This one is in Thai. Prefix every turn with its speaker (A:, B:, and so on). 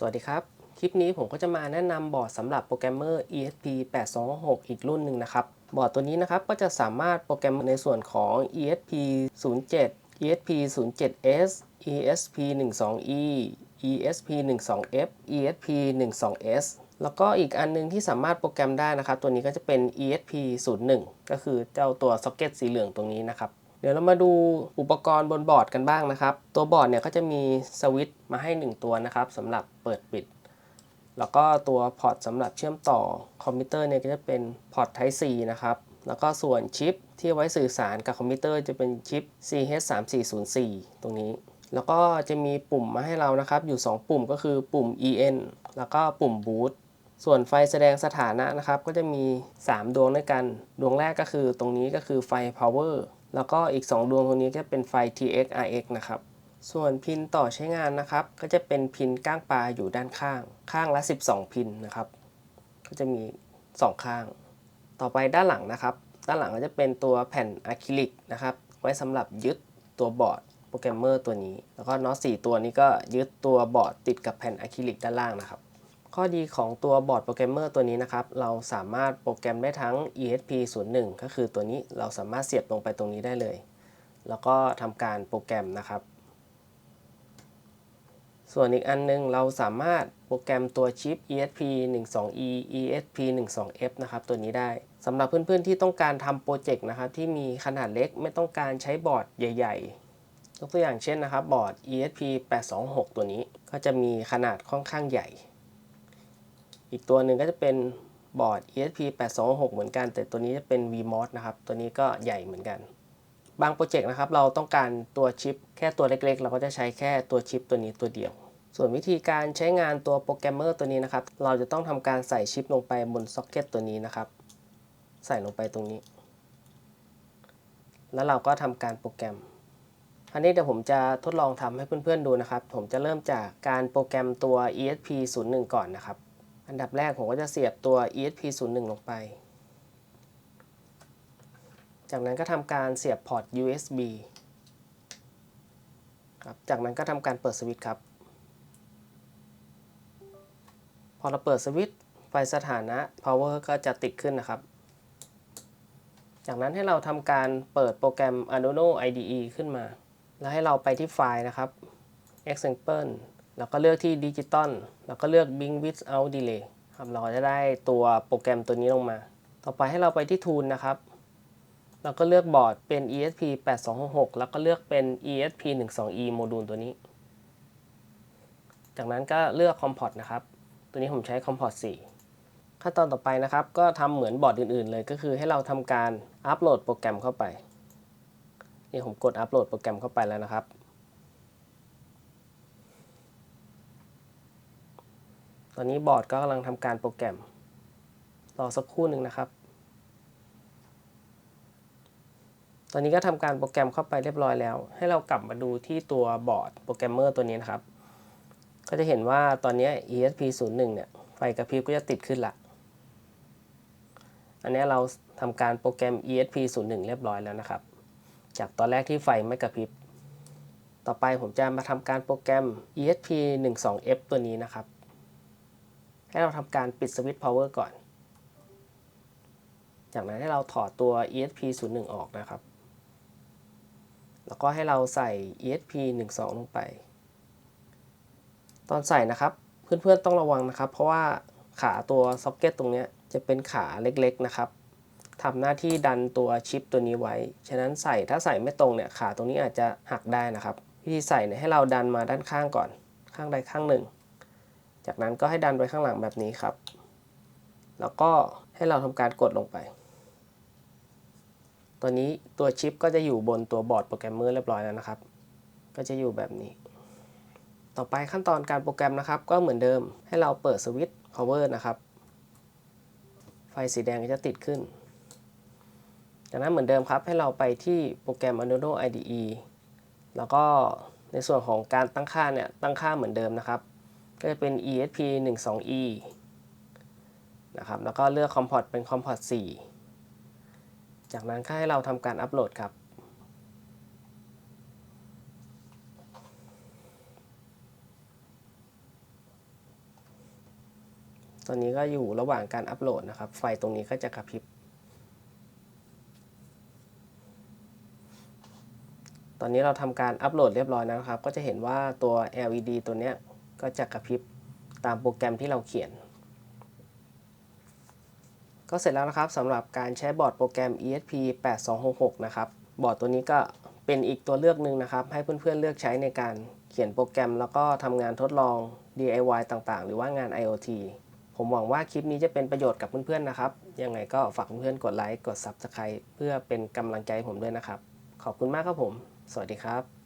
A: สวัสดีครับ คลิปนี้ผมก็จะมาแนะนำบอร์ดสำหรับโปรแกรมเมอร์ ESP 826อีกรุ่นหนึ่งนะครับ บอร์ดตัวนี้นะครับก็จะสามารถโปรแกรมในส่วนของ ESP 07 ESP 07S ESP 12E ESP 12F ESP 12S แล้วก็อีกอันนึงที่สามารถโปรแกรมได้นะครับ ตัวนี้ก็จะเป็น ESP 01 ก็คือเจ้าตัวซ็อกเก็ตสีเหลืองตรงนี้นะครับ เดี๋ยวเรามาดูอุปกรณ์บนบอร์ดกันบ้างนะครับ ตัวบอร์ดเนี่ยก็จะมีสวิตช์มาให้ 1 ตัวนะครับสำหรับเปิดปิด แล้วก็ตัวพอร์ตสำหรับเชื่อมต่อคอมพิวเตอร์เนี่ยก็จะเป็นพอร์ต Type C นะครับ แล้วก็ส่วนชิปที่ไว้สื่อสารกับคอมพิวเตอร์จะเป็นชิป CH3404 ตรงนี้ แล้วก็จะมีปุ่มมาให้เรานะครับ อยู่ 2 ปุ่มก็คือปุ่ม EN แล้วก็ปุ่ม Boot ส่วนไฟแสดงสถานะนะครับ ก็จะมี 3 ดวงด้วยกัน ดวงแรกก็คือตรงนี้ก็คือไฟ Power แล้วก็อีก 2 ดวงตรงนี้ก็เป็นไฟ TX RX นะครับส่วนพินต่อใช้งานนะครับ ก็จะเป็นพินก้างปลาอยู่ด้านข้าง ข้างละ 12 พินนะครับ ก็จะมี 2 ข้าง ต่อไปด้านหลังนะครับ ด้านหลังก็จะเป็นตัวแผ่นอะคริลิกนะครับ ไว้สำหรับยึดตัวบอร์ดโปรแกรมเมอร์ตัวนี้ แล้วก็น็อต4ตัวนี้ก็ยึดตัวบอร์ดติดกับแผ่นอะคริลิกด้านล่างนะครับ ข้อดีของตัวบอร์ดโปรแกรมเมอร์ตัวนี้นะครับ เราสามารถโปรแกรมได้ทั้ง ESP01 ก็คือตัวนี้เราสามารถเสียบลงไปตรงนี้ได้เลย แล้วก็ทำการโปรแกรมนะครับ ส่วนอีกอันนึงเราสามารถโปรแกรมตัวชิป ESP12E ESP12F นะครับตัวนี้ได้สำหรับเพื่อนๆที่ต้องการทำโปรเจกต์นะครับที่มีขนาดเล็กไม่ต้องการใช้บอร์ดใหญ่ ๆ ยกตัวอย่างเช่นนะครับบอร์ด ESP826 ตัวนี้ก็จะมีขนาดค่อนข้างใหญ่ อีกตัวหนึ่งก็จะเป็นบอร์ด ESP826 เหมือนกัน แต่ตัวนี้จะเป็น VMOS นะครับ ตัวนี้ก็ใหญ่เหมือนกัน บางโปรเจกต์นะครับ เราต้องการตัวชิปแค่ตัวเล็กๆ เราก็จะใช้แค่ตัวชิปตัวนี้ตัวเดียว ส่วนวิธีการใช้งานตัวโปรแกรมเมอร์ตัวนี้นะครับ เราจะต้องทำการใส่ชิปลงไปบนซ็อกเก็ตตัวนี้นะครับ ใส่ลงไปตรงนี้ แล้วเราก็ทำการโปรแกรมอันนี้เดี๋ยวผมจะทดลองทำให้เพื่อนๆดูนะครับ ผมจะเริ่มจากการโปรแกรมตัว ESP01 ก่อนนะครับ อันดับแรกผมก็จะเสียบตัว ESP01 ลงไป จากนั้นก็ทำการเสียบพอร์ต USB ครับ จากนั้นก็ทำการเปิดสวิตช์ครับ พอเราเปิดสวิตช์ไฟสถานะ power ก็จะติดขึ้นนะครับ จากนั้นให้เราทำการเปิดโปรแกรม Arduino IDE ขึ้นมา แล้วให้เราไปที่ไฟล์นะครับ example แล้วก็เลือกที่ Digital แล้วก็เลือก Bing Without Delay ครับเราจะได้ตัวโปรแกรมตัวนี้ลงมา ต่อไปให้เราไปที่ Tool นะครับ เราก็เลือกบอร์ดเป็น ESP 8266แล้วก็เลือกเป็น ESP 12E โมดูลตัวนี้ จากนั้นก็เลือก Comport นะครับ ตัวนี้ผมใช้ Comport 4 ขั้นตอนต่อไปนะครับ ก็ทำเหมือนบอร์ดอื่นๆเลย ก็คือให้เราทำการอัปโหลดโปรแกรมเข้าไป นี่ผมกดอัปโหลดโปรแกรมเข้าไปแล้วนะครับ ตอนนี้บอร์ดก็กำลังทำการโปรแกรม รอสักครู่หนึ่งนะครับ ตอนนี้ก็ทำการโปรแกรมเข้าไปเรียบร้อยแล้ว ให้เรากลับมาดูที่ตัวบอร์ดโปรแกรมเมอร์ตัวนี้นะครับ ก็จะเห็นว่าตอนนี้ ESP01 เนี่ยไฟกระพริบก็จะติดขึ้นละ อันนี้เราทำการโปรแกรม ESP01 เรียบร้อยแล้วนะครับ จากตอนแรกที่ไฟไม่กระพริบ ต่อไปผมจะมาทำการโปรแกรม ESP12F ตัวนี้นะครับ ให้เราทำการปิดสวิตช์ power ก่อน จากนั้นให้เราถอดตัว ESP01 ออกนะครับ แล้วก็ให้เราใส่ ESP12 ลงไป ตอนใส่นะครับ เพื่อนๆต้องระวังนะครับ เพราะว่าขาตัวซ็อกเก็ตตรงนี้จะเป็นขาเล็กๆนะครับทำหน้าที่ดันตัวชิปตัวนี้ไว้ ฉะนั้นใส่ถ้าใส่ไม่ตรงเนี่ยขาตรงนี้อาจจะหักได้นะครับ วิธีใส่เนี่ยให้เราดันมาด้านข้างก่อน ข้างใดข้างหนึ่ง จากนั้นก็ให้ดันไปข้างหลังแบบนี้ครับ แล้วก็ให้เราทำการกดลงไป ตัวนี้ตัวชิปก็จะอยู่บนตัวบอร์ดโปรแกรมเมอร์เรียบร้อยแล้วนะครับ ก็จะอยู่แบบนี้ ต่อไปขั้นตอนการโปรแกรมนะครับ ก็เหมือนเดิมให้เราเปิดสวิตช์ power นะครับ ไฟสีแดงก็จะติดขึ้น จากนั้นเหมือนเดิมครับให้เราไปที่โปรแกรม Arduino IDE แล้วก็ในส่วนของการตั้งค่าเนี่ยตั้งค่าเหมือนเดิมนะครับ ก็จะเป็น ESP 12E นะครับ แล้วก็เลือก Comport เป็น Comport 4 จากนั้นก็ให้เราทำการอัปโหลดครับ ตอนนี้ก็อยู่ระหว่างการอัปโหลดนะครับ ไฟตรงนี้ก็จะกระพริบ ตอนนี้เราทำการอัปโหลดเรียบร้อยแล้วนะครับ ก็จะเห็นว่าตัว LED ตัวเนี้ย ก็จะกระพริบตามโปรแกรมที่เราเขียน ก็เสร็จแล้วนะครับสำหรับการใช้บอร์ดโปรแกรม ESP 8266นะครับบอร์ดตัวนี้ก็เป็นอีกตัวเลือกหนึ่งนะครับ ให้เพื่อนๆเลือกใช้ในการเขียนโปรแกรม แล้วก็ทำงานทดลอง DIY ต่างๆ หรือว่างาน IoT ผมหวังว่าคลิปนี้จะเป็นประโยชน์กับเพื่อนๆนะครับ ยังไงก็ฝากเพื่อนๆกดไลค์ กด Subscribe เพื่อเป็นกำลังใจให้ผมด้วยนะครับ ขอบคุณมากครับผม สวัสดีครับ